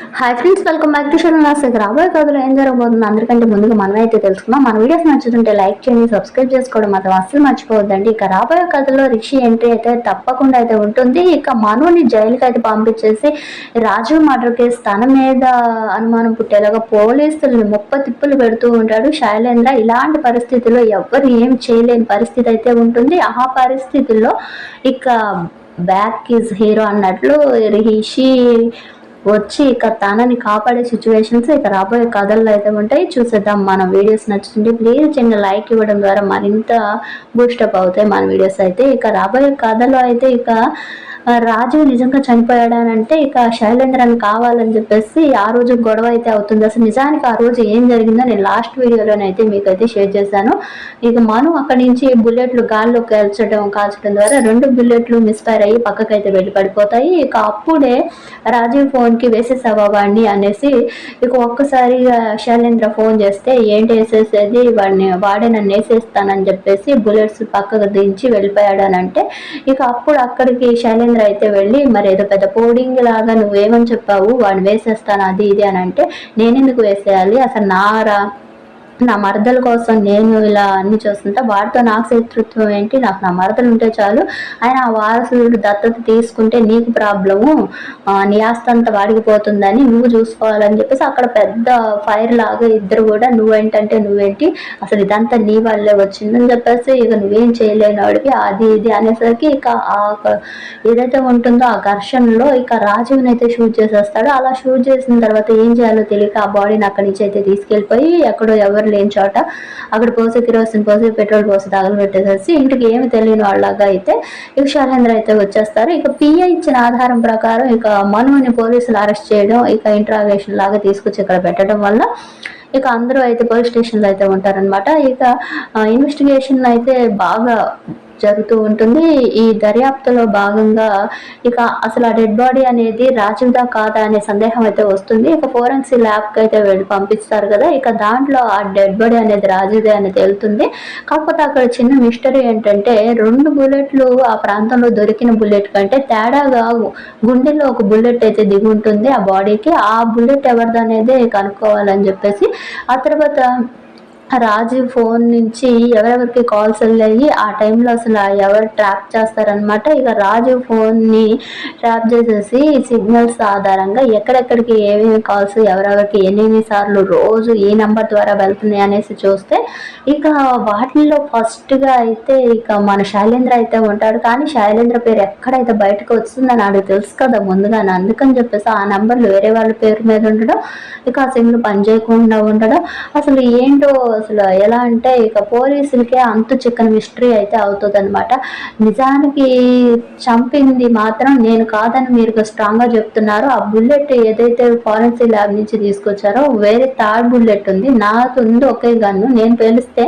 Hi friends welcome back to shown last రాబోయే కథలో ఏం జరగబోతుంది? అందరికంటే ముందుగా మనం అయితే తెలుసుకుందాం. మన వీడియోస్ నచ్చుతుంటే లైక్ చేయండి సబ్స్క్రైబ్ చేసుకోవడం మాత్రం అస్సలు మర్చిపోవద్దండి. ఇక రాబోయే కథలో రిషి ఎంట్రీ అయితే తప్పకుండా అయితే ఉంటుంది. ఇక మనుని జైలుకి అయితే పంపించేసి రాజీవ్ మర్డర్ కేసు తన మీద అనుమానం పుట్టేలాగా పోలీసులు ముప్ప తిప్పులు పెడుతూ ఉంటాడు. శైలేంద్ర ఇలాంటి పరిస్థితుల్లో ఎవ్వరు ఏం చేయలేని పరిస్థితి అయితే ఉంటుంది. ఆ పరిస్థితుల్లో ఇక బ్యాక్ ఈజ్ హీరో అన్నట్లు రిషి వచ్చి ఇక తనని కాపాడే సిచ్యువేషన్స్ ఇక రాబోయే కథల్లో అయితే ఉంటాయి. చూసేద్దాం. మన వీడియోస్ నచ్చుతుంటే ప్లీజ్ చిన్న లైక్ ఇవ్వడం ద్వారా మరింత బూస్టప్ అవుతాయి మన వీడియోస్ అయితే. ఇక రాబోయే కథలో అయితే ఇక రాజు నిజంగా చనిపోయాడానంటే ఇక శైలేంద్రని కావాలని చెప్పేసి ఆ రోజు గొడవ అయితే అవుతుంది. అసలు నిజానికి ఆ రోజు ఏం జరిగిందో నేను లాస్ట్ వీడియోలోనైతే మీకైతే షేర్ చేశాను. ఇక మను అక్కడి నుంచి బుల్లెట్లు గాల్లో కాల్చడం కాల్చడం ద్వారా రెండు బుల్లెట్లు మిస్ఫైర్ అయ్యి పక్కకైతే వెళ్ళి పడిపోతాయి ఇక అప్పుడే రాజీవ్ ఫోన్కి వేసేసావా వాడిని అనేసి ఇక ఒక్కసారిగా శైలేంద్ర ఫోన్ చేస్తే ఏంటి వేసేసేది? వాడిని వాడే నన్ను వేసేస్తానని చెప్పేసి బుల్లెట్స్ పక్కకు దించి వెళ్ళిపోయాడు అంటే ఇక అప్పుడు అక్కడికి శైలేంద్ర అయితే వెళ్ళి మరి ఏదో పెద్ద పోడింగ్ లాగా నువ్వేమని చెప్పావు? వాడిని వేసేస్తాను అది ఇది అని అంటే నేనెందుకు వేసేయాలి? అసలు నారా నా మరదల కోసం నేను ఇలా అన్ని చేస్తుంటా వాడితో నాకు శత్రుత్వం ఏంటి? నాకు నా మరదలు ఉంటే చాలు. ఆయన ఆ వారసుడు దత్తత తీసుకుంటే నీకు ప్రాబ్లము ఆ, నీ వాడికి పోతుందని నువ్వు చూసుకోవాలని చెప్పేసి అక్కడ పెద్ద ఫైర్ లాగా ఇద్దరు కూడా నువ్వేంటంటే నువ్వేంటి? అసలు ఇదంతా నీ వల్లే వచ్చిందని చెప్పేసి ఇక నువ్వేం చేయలేని వాడివి. అది ఇది అనేసరికి ఇక ఆ ఏదైతే ఉంటుందో ఆ ఘర్షణలో ఇక రాజీవ్ని అయితే షూట్ చేసేస్తాడు. అలా షూట్ చేసిన తర్వాత ఏం చేయాలో తెలియక ఆ బాడీని అక్కడి నుంచి అయితే తీసుకెళ్ళిపోయి ఎక్కడో ఎవరు లేని చోట అక్కడ పోసి కిరోసిన్ పోసి పెట్రోల్ పోసి తగలబెట్టేసేసి ఇంటికి ఏమి తెలియని వాళ్ళగా అయితే ఇక శైలేంద్ర అయితే వచ్చేస్తారు. ఇక పిఏ ఇచ్చిన ఆధారం ప్రకారం ఇక మనుని పోలీసులు అరెస్ట్ చేయడం ఇక ఇంట్రాగేషన్ లాగా తీసుకొచ్చి ఇక్కడ పెట్టడం వల్ల ఇక అందరూ అయితే పోలీస్ స్టేషన్లో అయితే ఉంటారనమాట ఇక ఇన్వెస్టిగేషన్ అయితే బాగా జరుగుతూ ఉంటుంది. ఈ దర్యాప్తులో భాగంగా ఇక అసలు ఆ డెడ్ బాడీ అనేది రాజీవ్దా కాదా అనే సందేహం అయితే వస్తుంది. ఇక ఫోరెన్సీ ల్యాబ్కి అయితే వెళ్ళి పంపిస్తారు కదా. ఇక దాంట్లో ఆ డెడ్ బాడీ అనేది రాజీవ్దే అని తేలుతుంది. కాకపోతే అక్కడ చిన్న మిస్టరీ ఏంటంటే రెండు బుల్లెట్లు ఆ ప్రాంతంలో దొరికిన బుల్లెట్ కంటే తేడాగా గుండెల్లో ఒక బుల్లెట్ అయితే దిగి ఉంటుంది ఆ బాడీకి. ఆ బుల్లెట్ ఎవరిదనేది కనుక్కోవాలని చెప్పేసి ఆ తర్వాత రాజు ఫోన్ నుంచి ఎవరెవరికి కాల్స్ వెళ్ళాయి ఆ టైంలో అసలు ఎవరు ట్రాప్ చేస్తారనమాట ఇక రాజు ఫోన్ని ట్రాప్ చేసేసి సిగ్నల్స్ ఆధారంగా ఎక్కడెక్కడికి ఏమేమి కాల్స్ ఎవరెవరికి ఎన్ని సార్లు రోజు ఏ నెంబర్ ద్వారా వెళ్తున్నాయి అనేసి చూస్తే ఇక వాటిల్లో ఫస్ట్గా అయితే ఇక మన శైలేంద్ర అయితే ఉంటాడు. కానీ శైలేంద్ర పేరు ఎక్కడైతే బయటకు వస్తుందని నాకు తెలుసు కదా ముందుగానే. అందుకని చెప్పేసి ఆ నెంబర్లు వేరే వాళ్ళ పేరు మీద ఉండడం ఇక ఆ సిమ్లు పనిచేయకుండా ఉండడం అసలు ఏంటో అసలు ఎలా అంటే ఇక పోలీసులకే అంతు చిక్కని మిస్టరీ అయితే అవుతుంది అనమాట నిజానికి చంపింది మాత్రం నేను కాదని మీరు స్ట్రాంగ్గా చెప్తున్నారు. ఆ బుల్లెట్ ఏదైతే ఫారెన్సీ ల్యాబ్ నుంచి తీసుకొచ్చారో వేరే థర్డ్ బుల్లెట్ ఉంది. నాకు ఉంది ఒకే గన్ను నేను పేలిస్తే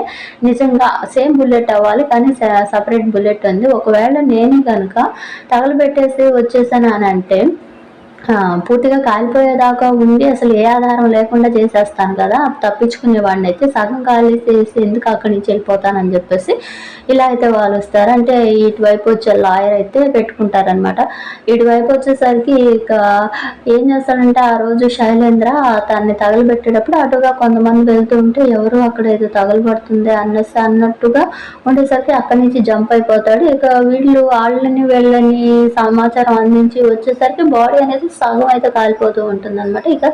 నిజంగా సేమ్ బుల్లెట్ అవ్వాలి కానీ సపరేట్ బుల్లెట్ ఉంది. ఒకవేళ నేనే కనుక తగలబెట్టేసి వచ్చేసాను అని అంటే పూర్తిగా కాలిపోయేదాకా ఉండి అసలు ఏ ఆధారం లేకుండా చేసేస్తాను కదా తప్పించుకునేవాడిని అయితే సగం ఖాళీ చేసి ఎందుకు అక్కడి నుంచి వెళ్ళిపోతానని చెప్పేసి ఇలా అయితే వాళ్ళు వస్తారు. అంటే ఇటువైపు వచ్చే లాయర్ అయితే పెట్టుకుంటారనమాట ఇటువైపు వచ్చేసరికి ఇక ఏం చేస్తాడంటే ఆ రోజు శైలేంద్ర తన్ని తగలబెట్టేటప్పుడు అటుగా కొంతమంది వెళ్తూ ఉంటే ఎవరు అక్కడ ఏదో తగలబడుతుంది అన్నసి అన్నట్టుగా ఉండేసరికి అక్కడి నుంచి జంప్ అయిపోతాడు. ఇక వీళ్ళు వాళ్ళని వెళ్ళని సమాచారం అందించి వచ్చేసరికి బాడీ అనేది సగం అయితే కాలిపోతూ ఉంటుందన్నమాట. ఇక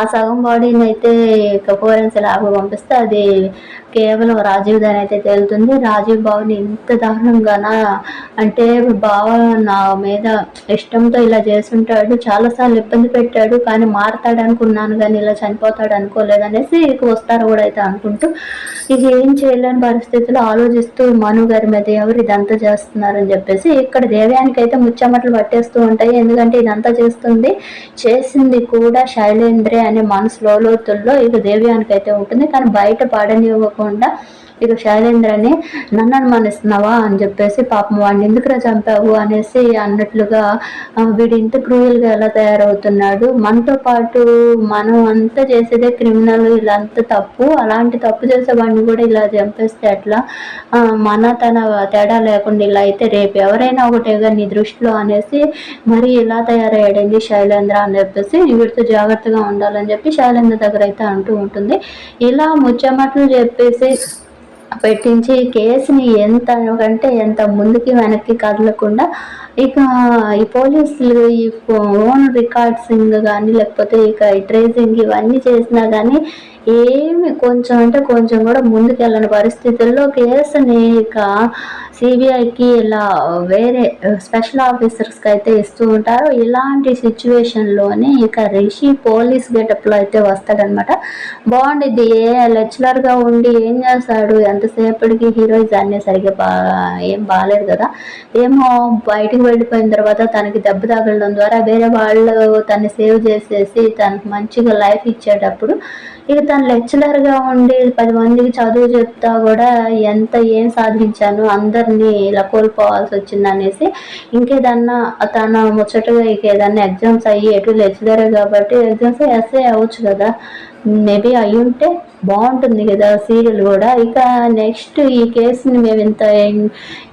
ఆ సగం బాడీని అయితే ఇక ఫోరెన్సీ ల్యాబ్ పంపిస్తే అది కేవలం రాజీవ్ దాని అయితే తేలుతుంది. రాజీవ్ బాబుని ఇంత దారుణంగానా? అంటే బావ నా మీద ఇష్టంతో ఇలా చేస్తుంటాడు. చాలాసార్లు ఇబ్బంది పెట్టాడు. కానీ మారతాడు అనుకున్నాను కానీ ఇలా చనిపోతాడు అనుకోలేదు అనేసి ఇక వస్తారు కూడా అయితే అనుకుంటూ. ఇక ఏం చేయలేని పరిస్థితుల్లో ఆలోచిస్తూ మను గారి మీద ఎవరు ఇదంతా చేస్తున్నారని చెప్పేసి ఇక్కడ దేవ్యానికి అయితే ముచ్చమట్లు పట్టేస్తూ ఉంటాయి. ఎందుకంటే ఇదంతా చేస్తుంది చేసింది. కూడా శైలేంద్రే అనే మనసులో లోతుల్లో ఇక దేవ్యానికి అయితే ఉంటుంది. కానీ బయట పాడనివ్వకుండా ఇక శైలేంద్రని నన్ను అనుమానిస్తున్నావా అని చెప్పేసి పాపం వాడిని ఎందుకురా చంపావు అనేసి అన్నట్లుగా వీడి ఇంత క్రూయల్గా ఎలా తయారవుతున్నాడు? మనతో పాటు మనం అంతా చేసేదే క్రిమినల్ ఇలా అంత తప్పు. అలాంటి తప్పు చేసే వాడిని కూడా ఇలా చంపేస్తే ఎట్లా? మన తన తేడా లేకుండా ఇలా అయితే రేపు ఎవరైనా ఒకటేగా నీ దృష్టిలో అనేసి మరి ఇలా తయారయ్యాడండి శైలేంద్ర అని చెప్పేసి వీడితో జాగ్రత్తగా ఉండాలని చెప్పి శైలేంద్ర దగ్గర అయితే అంటూ ఉంటుంది. ఇలా ముచ్చమట్లు చెప్పేసి పెట్టించి కేసుని ఎంత అంటే ఎంత ముందుకి వెనక్కి కదలకుండా ఇక ఈ పోలీసులు ఈ ఫోన్ రికార్డ్సింగ్ కానీ లేకపోతే ఇక ట్రేసింగ్ ఇవన్నీ చేసినా కానీ ఏమి కొంచెం అంటే కొంచెం కూడా ముందుకెళ్ళని పరిస్థితుల్లో కేసుని ఇక సిబిఐకి ఇలా వేరే స్పెషల్ ఆఫీసర్స్కి అయితే ఇస్తూ ఉంటారు. ఇలాంటి సిచ్యువేషన్లోనే ఇక రిషి పోలీస్ గెటప్లో అయితే వస్తాడనమాట. బాగుండిద్ది. ఏ లెక్చరర్గా ఉండి ఏం చేస్తాడు? ఎంతసేపటికి హీరోయిన్స్ అన్నీ సరిగ్గా బా ఏం బాగాలేదు కదా. ఏమో బయటికి వెళ్ళిపోయిన తర్వాత తనకి దెబ్బ తగలడం ద్వారా వేరే వాళ్ళు తన్ని సేవ్ చేసేసి తనకు మంచిగా లైఫ్ ఇచ్చేటప్పుడు ఇక తను లెక్చరర్గా ఉండి పది మందికి చదువు చెప్తా కూడా ఎంత ఏం సాధించాను అందరినీ ఇలా కోల్పోవాల్సి వచ్చింది అనేసి ఇంకేదన్నా తన ముచ్చటగా ఇక ఏదన్నా ఎగ్జామ్స్ అయ్యి ఎటు లెక్చరర్ కాబట్టి ఎగ్జామ్స్ ఎస్ఏ అవ్వచ్చు కదా. మేబీ అయి ఉంటే బాగుంటుంది కదా సీరియల్ కూడా. ఇక నెక్స్ట్ ఈ కేసుని మేము ఇంత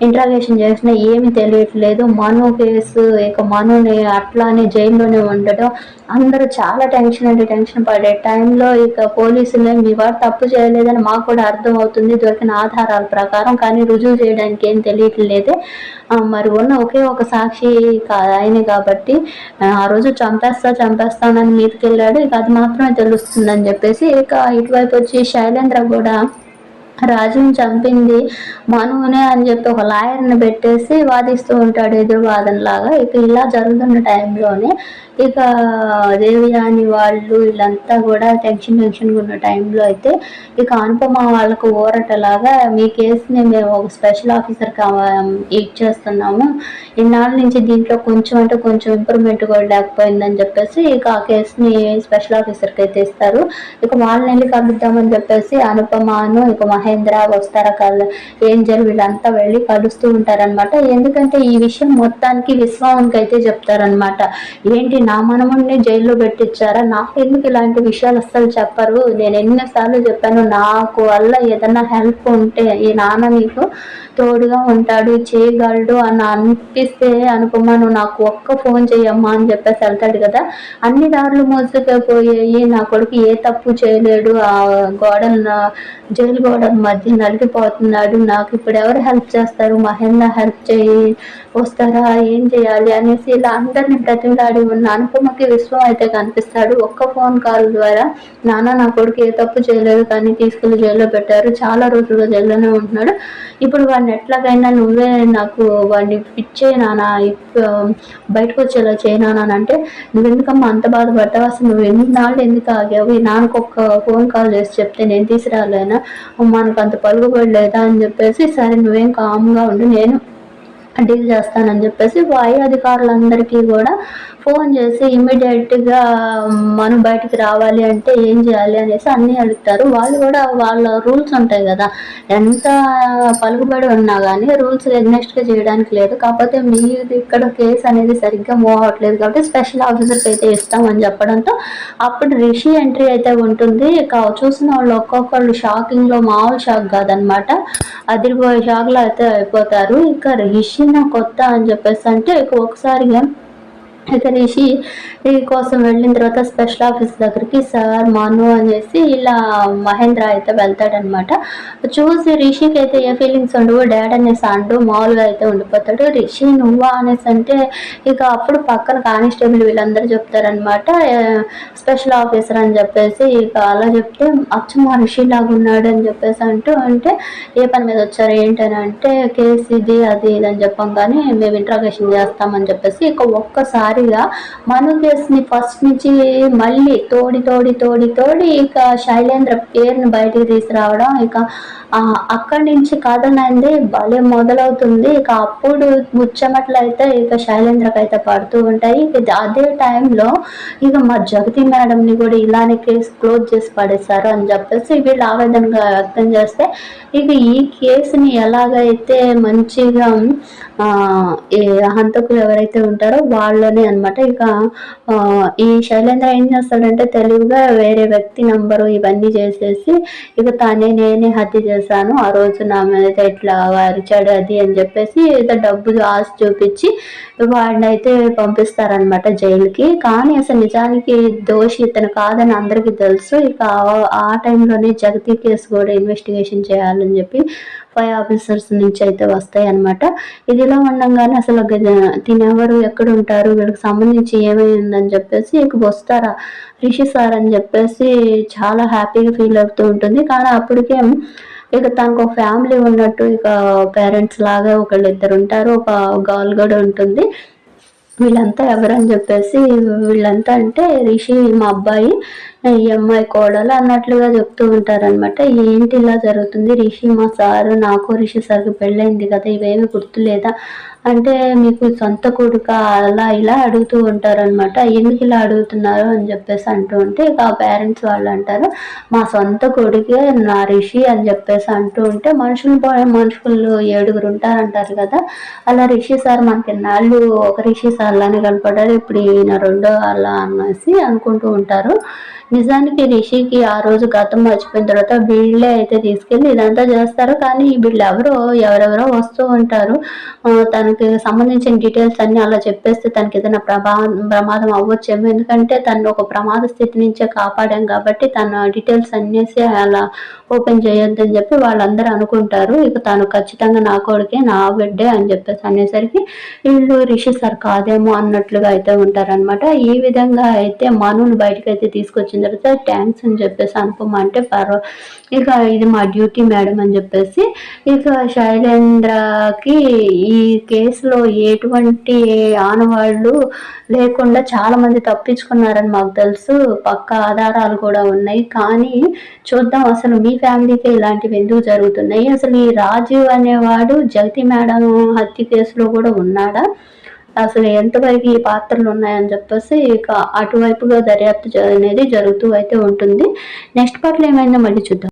ఇంట్రాగేషన్ చేసినా ఏమి తెలియట్లేదు. మను కేసు ఇక మనుని అట్లానే జైల్లోనే ఉండడం అందరూ చాలా టెన్షన్ అంటే టెన్షన్ పడే టైంలో ఇక పోలీసులు మీ వారు తప్పు చేయలేదని మాకు కూడా అర్థం అవుతుంది దొరికిన ఆధారాల ప్రకారం కానీ రుజువు చేయడానికి ఏం తెలియట్లేదే మరి ఉన్న ఒకే ఒక సాక్షి కా- ఆయనే కాబట్టి ఆ, రోజు చంపేస్తా చంపేస్తానని మీదకి వెళ్ళాడు ఇక అది మాత్రమే తెలుస్తుందని చెప్పేసి ఇక ఇటువైపు వచ్చి శైలేంద్ర కూడా రాజుని చంపింది మనువునే అని చెప్పి ఒక లాయర్ని పెట్టేసి వాదిస్తూ ఉంటాడు ఎదురు వాదనలాగా ఇక ఇలా జరుగుతున్న టైంలోనే ఇక దేవయాని వాళ్ళు వీళ్ళంతా కూడా టెన్షన్ టెన్షన్గా ఉన్న టైంలో అయితే ఇక అనుపమ వాళ్ళకు ఊరటలాగా మీ కేసుని మేము ఒక స్పెషల్ ఆఫీసర్ ఇచ్చేస్తున్నాము. ఇన్నాళ్ళ నుంచి దీంట్లో కొంచెం అంటే కొంచెం ఇంప్రూవ్మెంట్ కూడా లేకపోయిందని చెప్పేసి ఇక ఆ కేసుని స్పెషల్ ఆఫీసర్కి అయితే ఇస్తారు. ఇక వాళ్ళని వెళ్ళి కలుద్దామని చెప్పేసి అనుపమను ఇక మహేంద్ర వస్తారా కల్ ఏంజల్ వీళ్ళంతా వెళ్ళి కలుస్తూ ఉంటారనమాట ఎందుకంటే ఈ విషయం మొత్తానికి విశ్వానికి అయితే చెప్తారనమాట ఏంటి నా మనముడిని జైల్లో పెట్టించారా నాకు ఎందుకు ఇలాంటి విషయాలు అస్సలు చెప్పరు? నేను ఎన్నిసార్లు చెప్పాను నాకు వల్ల ఏదైనా హెల్ప్ ఉంటే ఈ నాన్న మీకు తోడుగా ఉంటాడు చేయగలడు అని అనిపిస్తే అనుకుమా నువ్వు నాకు ఒక్క ఫోన్ చేయమ్మా అని చెప్పేసి వెళ్తాడు కదా. అన్ని దారులు మోసుకపోయాయి. నా కొడుకు ఏ తప్పు చేయలేడు. ఆ గోడల జైలు గోడల మధ్య నలిగిపోతున్నాడు. నాకు ఇప్పుడు ఎవరు హెల్ప్ చేస్తారు? మహేంద్ర హెల్ప్ చేయి వస్తారా? ఏం చేయాలి? అనేసి ఇలా అందరిని బ్రతిమలాడి ఉన్న అనుపమకి విశ్వం అయితే కనిపిస్తాడు. ఒక్క ఫోన్ కాల్ ద్వారా నాన్న నా కొడుకు ఏ తప్పు చేయలేదు కానీ తీసుకెళ్ళి జైల్లో పెట్టారు. చాలా రోజులుగా జైల్లోనే ఉంటున్నాడు. ఇప్పుడు వాడిని ఎట్లాగైనా నువ్వే నాకు వాడిని పిచ్చే నానా బయటకు వచ్చేలా చేయనానా అని అంటే నువ్వు ఎందుకమ్మా అంత బాధపడ్డావు అసలు నువ్వు ఎన్ని నాళ్ళు ఎందుకు ఆగావు? ఈ నాన్నకు ఒక ఫోన్ కాల్ చేసి చెప్తే నేను తీసుకురాలేనా? మనకు అంత పలుకుబడి లేదా? అని చెప్పేసి సరే నువ్వేం కామ్గా ఉండు నేను డీల్ చేస్తానని చెప్పేసి వాయు అధికారులందరికీ కూడా ఫోన్ చేసి ఇమ్మీడియట్గా మనం బయటికి రావాలి అంటే ఏం చేయాలి అనేసి అన్నీ అడుగుతారు. వాళ్ళు కూడా వాళ్ళ రూల్స్ ఉంటాయి కదా. ఎంత పలుకుబడి ఉన్నా కానీ రూల్స్ ఎగ్నెస్ట్గా చేయడానికి లేదు. కాకపోతే మీది ఇక్కడ కేసు అనేది సరిగ్గా మూవ్ అవ్వట్లేదు కాబట్టి స్పెషల్ ఆఫీసర్కి అయితే ఇస్తామని చెప్పడంతో అప్పుడు రిషి ఎంట్రీ అయితే ఉంటుంది. చూసిన వాళ్ళు ఒక్కొక్కళ్ళు షాకింగ్లో మామూలు షాక్ కాదనమాట. అదిరిపోయే షాక్లో అయితే అయిపోతారు. ఇంకా రిషి నా కొత్త అని చెప్పేసి అంటే ఒకసారి ఒకసారిగా ఇక రిషి ఈ కోసం వెళ్ళిన తర్వాత స్పెషల్ ఆఫీస్ దగ్గరికి సార్ మను అనేసి ఇలా మహేంద్ర అయితే వెళ్తాడనమాట చూసి రిషికి అయితే ఏ ఫీలింగ్స్ ఉండవు. డాడ్ అనేసి అండు మామూలుగా అయితే ఉండిపోతాడు. రిషి నువ్వా అనేసి అంటే ఇక అప్పుడు పక్కన కానిస్టేబుల్ వీళ్ళందరూ చెప్తారనమాట స్పెషల్ ఆఫీసర్ అని చెప్పేసి ఇక అలా చెప్తే అచ్చు మా రిషి లాగా ఉన్నాడు అని చెప్పేసి అంటూ అంటే ఏ పని మీద వచ్చారు? ఏంటని అంటే కేసు ఇది అది ఇది అని చెప్పంగానే మేము ఇంట్రాగేషన్ చేస్తామని చెప్పేసి ఇక ఒక్కసారి భారీగా మను కేసుని ఫస్ట్ నుంచి మళ్ళీ తోడి తోడి తోడి తోడి ఇక శైలేంద్ర పేరుని బయటికి తీసుకురావడం. ఇక అక్కడి నుంచి కథ భలే మొదలవుతుంది. ఇక అప్పుడు ముచ్చమట్లయితే ఇక శైలేంద్రకి అయితే పడుతూ ఉంటాయి. ఇక అదే టైంలో ఇక మా జగతి మేడంని కూడా ఇలానే కేసు క్లోజ్ చేసి పడేశారు అని చెప్పేసి వీళ్ళు ఆవేదనగా వ్యక్తం చేస్తే ఇక ఈ కేసుని ఎలాగైతే మంచిగా హంతకులు ఎవరైతే ఉంటారో వాళ్ళనే అనమాట ఇక ఈ శైలేంద్ర ఏం చేస్తాడంటే తెలివిగా వేరే వ్యక్తి నంబరు ఇవన్నీ చేసేసి ఇక తానే నేనే హత్య చేశాను ఆ రోజు నా మీద ఇట్లా అరిచాడు అది అని చెప్పేసి ఇక డబ్బు ఆశ చూపించి వాడిని అయితే పంపిస్తారనమాట జైలుకి. కానీ అసలు నిజానికి దోషి ఇతను కాదని అందరికీ తెలుసు. ఇక ఆ టైంలోనే జగతి కేసు కూడా ఇన్వెస్టిగేషన్ చేయాలని చెప్పి ఫైవ్ ఆఫీసర్స్ నుంచి అయితే వస్తాయి అనమాట ఇదిలో ఉండగానే అసలు తినేవారు ఎక్కడ ఉంటారు వీళ్ళకి సంబంధించి ఏమైందని చెప్పేసి ఇక వస్తారా? రిషి సార్ అని చెప్పేసి చాలా హ్యాపీగా ఫీల్ అవుతూ ఉంటుంది. కానీ అప్పటికే ఇక తనకు ఒక ఫ్యామిలీ ఉన్నట్టు ఇక పేరెంట్స్ లాగా ఒకళ్ళు ఇద్దరు ఉంటారు. ఒక గర్ల్ కూడా ఉంటుంది. వీళ్ళంతా ఎవరని చెప్పేసి వీళ్ళంతా అంటే రిషి మా అబ్బాయి. ఈ అమ్మాయి కోడలు అన్నట్లుగా చెప్తూ ఉంటారనమాట ఏంటి ఇలా జరుగుతుంది? రిషి మా సారు నాకు రిషి సార్కి పెళ్ళైంది కదా ఇవేమి గుర్తులేదా? అంటే మీకు సొంత కొడుక అలా ఇలా అడుగుతూ ఉంటారనమాట ఎందుకు ఇలా అడుగుతున్నారు అని చెప్పేసి అంటూ ఉంటే ఇక ఆ పేరెంట్స్ వాళ్ళు అంటారు మా సొంత కొడుకే నా రిషి అని చెప్పేసి అంటూ ఉంటే మనుషులు మనుషులు ఏడుగురు ఉంటారంటారు కదా. అలా రిషి సార్ మనకి నాళ్ళు ఒక రిషి సార్ లానే కనపడ్డారు ఇప్పుడు ఈయన రెండో అలా అనేసి అనుకుంటూ ఉంటారు. నిజానికి రిషికి ఆ రోజు గతం మర్చిపోయిన తర్వాత వీళ్ళే అయితే తీసుకెళ్ళి ఇదంతా చేస్తారు. కానీ వీళ్ళు ఎవరో ఎవరెవరో వస్తూ ఉంటారు. తనకి సంబంధించిన డీటెయిల్స్ అన్ని అలా చెప్పేస్తే తనకి ఏదైనా ప్రభా ప్రమాదం అవ్వచ్చేమో. ఎందుకంటే తను ఒక ప్రమాద స్థితి నుంచే కాపాడాం కాబట్టి తన డీటెయిల్స్ అన్నేసి అలా ఓపెన్ చేయొద్దని చెప్పి వాళ్ళందరూ అనుకుంటారు. ఇక తను ఖచ్చితంగా నా కొడుకే నా బిడ్డే అని చెప్పేసి అనేసరికి వీళ్ళు రిషి సార్ కాదేమో అన్నట్లుగా అయితే ఉంటారనమాట ఈ విధంగా అయితే మనుని బయటకు అయితే తీసుకొచ్చిన తర్వాత థ్యాంక్స్ అని చెప్పేసి అనుపమ అంటే పర్వ ఇక ఇది మా డ్యూటీ మేడం అని చెప్పేసి ఇక శైలేంద్రకి ఈ కేసులో ఎటువంటి ఆనవాళ్ళు లేకుండా చాలా మంది తప్పించుకున్నారని మాకు తెలుసు పక్క ఆధారాలు కూడా ఉన్నాయి. కానీ చూద్దాం అసలు మీ ఫ్యామిలీకి ఇలాంటివి ఎందుకు జరుగుతున్నాయి? అసలు ఈ రాజీవ్ అనేవాడు జగతి మేడం హత్య కేసులో కూడా ఉన్నాడా? అసలు ఎంతవరకు ఈ పాత్రలు ఉన్నాయని చెప్పేసి ఇక అటువైపుగా దర్యాప్తు అనేది జరుగుతూ అయితే ఉంటుంది. నెక్స్ట్ పార్ట్లో ఏమైందో మళ్ళీ చూద్దాం.